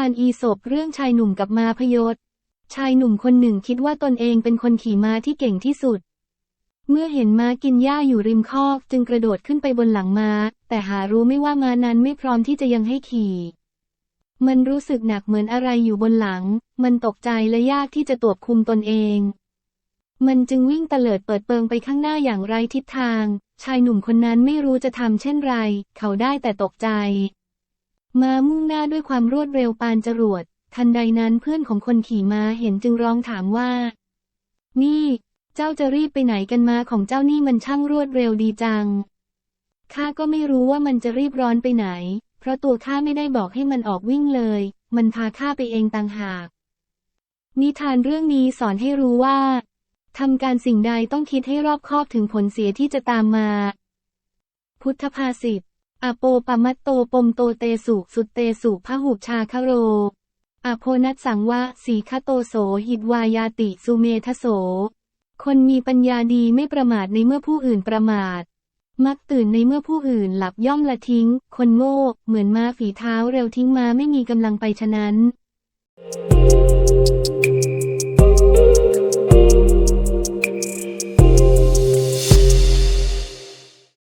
านอีสบเรื่องชายหนุ่มกับม้าพยศ ชายหนุ่มคนหนึ่งคิดว่าตนเองเป็นคนขี่ม้าที่เก่งที่สุด เมื่อเห็นม้ากินหญ้าอยู่ริมคอกจึงกระโดดขึ้นไปบนหลังม้า แต่หารู้ไม่ว่าม้านั้นไม่พร้อมที่จะยังให้ขี่ มันรู้สึกหนักเหมือนอะไรอยู่บนหลัง มันตกใจและยากที่จะตวบคุมตนเอง มันจึงวิ่งเตลิดเปิดเปิงไปข้างหน้าอย่างไร้ทิศทาง ชายหนุ่มคนนั้นไม่รู้จะทำเช่นไร เขาได้แต่ตกใจ ม้ามุ่งหน้าด้วยความรวดเร็วปานจรวด ทันใดนั้นเพื่อนของคนขี่ม้าเห็นจึงร้องถามว่า นี่ เจ้าจะรีบไปไหนกันมาของเจ้านี่มันช่างรวดเร็วดีจัง ข้าก็ไม่รู้ว่ามันจะรีบร้อนไปไหน เพราะตัวข้าไม่ได้บอกให้มันออกวิ่งเลย มันพาข้าไปเองต่างหาก นิทานเรื่องนี้สอนให้รู้ว่าทำการสิ่งใดต้องคิดให้รอบคอบถึงผลเสียที่จะตามมา พุทธภาษิต อโปปมัตโตปมโตเตสุสุเตสุพหุชาคโร อโพนัสสังวะสีคโตโสหิตวายาติสุเมทโส คนมีปัญญาดีไม่ประมาทในเมื่อผู้อื่นประมาท มักตื่นในเมื่อผู้อื่นหลับย่อมละทิ้ง คนโง่เหมือนม้าฝีเท้าเร็วทิ้งมาไม่มีกำลังไปฉะนั้น